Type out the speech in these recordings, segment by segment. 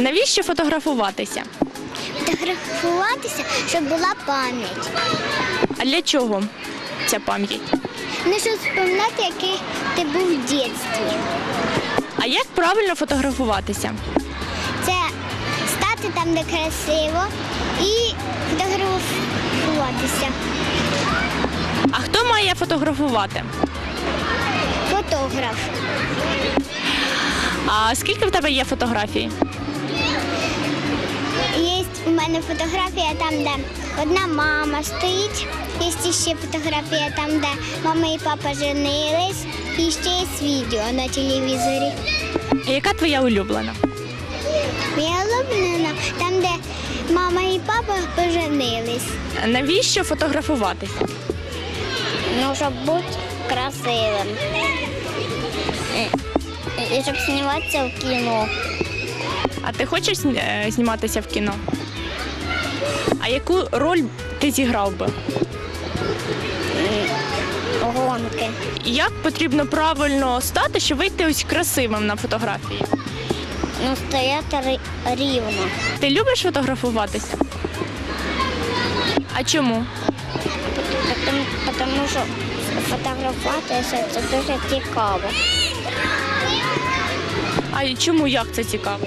Навіщо фотографуватися? Фотографуватися, щоб була пам'ять. А для чого ця пам'ять? Не щоб споминати, який ти був в дитинстві. А як правильно фотографуватися? Це стати там, де красиво, і фотографуватися. А хто має фотографувати? Фотограф. А скільки в тебе є фотографій? У мене фотографія там, де одна мама стоїть. Є ще фотографія там, де мама і папа женились. І ще є відео на телевізорі. А яка твоя улюблена? Моя улюблена там, де мама і папа поженились. Навіщо фотографуватися? Ну, щоб бути красивим. І щоб зніматися в кіно. А ти хочеш е, зніматися в кіно? А яку роль ти зіграв би? Гонки. Як потрібно правильно стати, щоб вийти ось красивим на фотографії? Ну, стояти рівно. Ти любиш фотографуватися? А чому? Тому, тому що фотографуватися це дуже цікаво. А чому як це цікаво?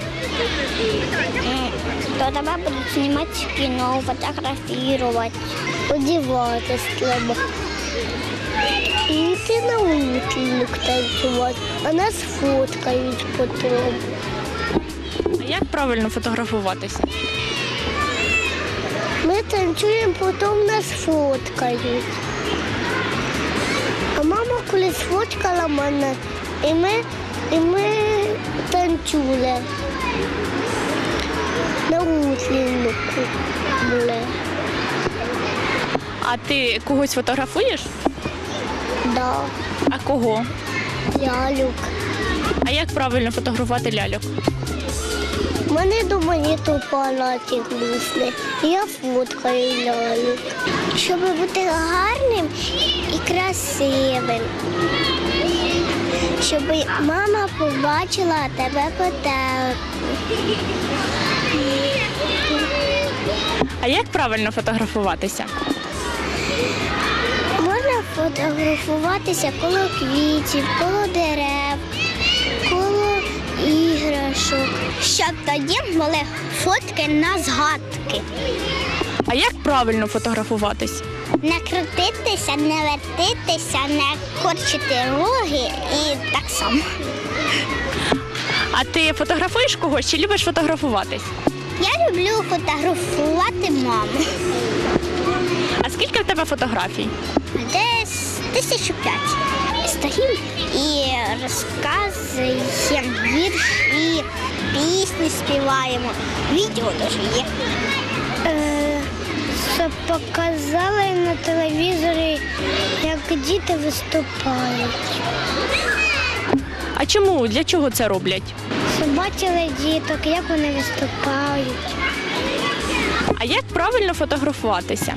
То тебе будуть знімати кіно, фотографувати, одягатись треба. Йти на вулицю танцювати, а нас фоткають потім. А як правильно фотографуватися? Ми танцюємо, потім нас фоткають. А мама колись фоткала мене, і ми, і ми танцюли. На утлінку були. А ти когось фотографуєш? Да, А кого? лялюк. А як правильно фотографувати ляльок? Мене дома нету палаті грустне. Я фоткаю лялюк. Щоб бути гарним і красивим. Щоб мама побачила тебе по. А як правильно фотографуватися? Можна фотографуватися коло квітів, коло дерев, коло іграшок. Щоб тоді були фотки на згадки. А як правильно фотографуватись? Не крутитися, не вертитися, не корчити роги і так само. А ти фотографуєш когось чи любиш фотографуватись? Я люблю фотографувати маму. А скільки в тебе фотографій? Десь тисячу п'ять. Стоїмо і розказуємо вірші, пісні співаємо. Відео теж є. Показали на телевізорі, як діти виступають. А чому? Для чого це роблять? Побачили діток, як вони виступають. А як правильно фотографуватися?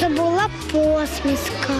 Це була посмішка.